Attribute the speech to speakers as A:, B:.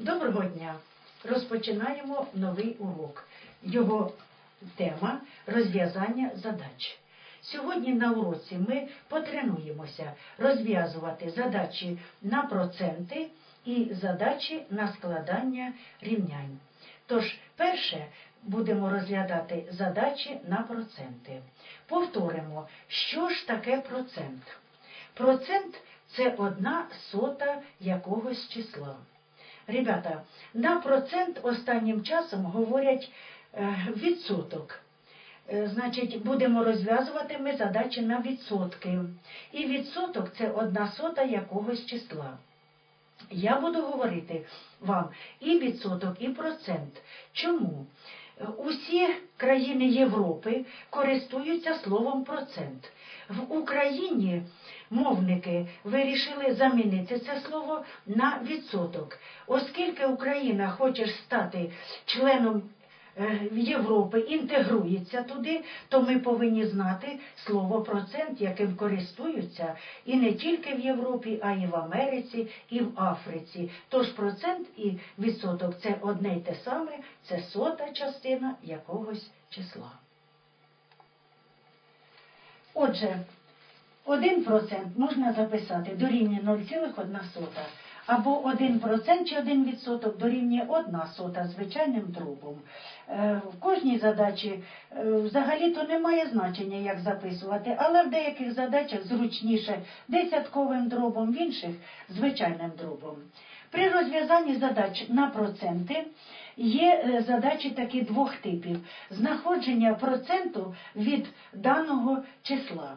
A: Доброго дня! Розпочинаємо новий урок. Його тема розв'язання задач. Сьогодні на уроці ми потренуємося розв'язувати задачі на проценти і задачі на складання рівнянь. Тож, перше будемо розглядати задачі на проценти. Повторимо, що ж таке процент. Процент це одна сота якогось числа. Ребята, на процент останнім часом говорять е, відсоток. Е, Значить, будемо розв'язувати ми задачі на відсотки. І відсоток це одна сота якогось числа. Я буду говорити вам і відсоток, і процент. Чому? Усі країни Європи користуються словом процент. В Україні мовники вирішили замінити це слово на відсоток. Оскільки Україна хоче стати членом Європи, інтегрується туди, то ми повинні знати слово процент, яким користуються і не тільки в Європі, а й в Америці, і в Африці. Тож процент і відсоток це одне й те саме, це сота частина якогось числа. Отже, 1% можна записати дорівнює 0,1 сота, або 1% чи 1% дорівнює 1 сота звичайним дробом. Е, В кожній задачі е, взагалі-то немає значення, як записувати, але в деяких задачах зручніше десятковим дробом, в інших звичайним дробом. При розв'язанні задач на проценти є е, задачі такі двох типів: знаходження проценту від даного числа.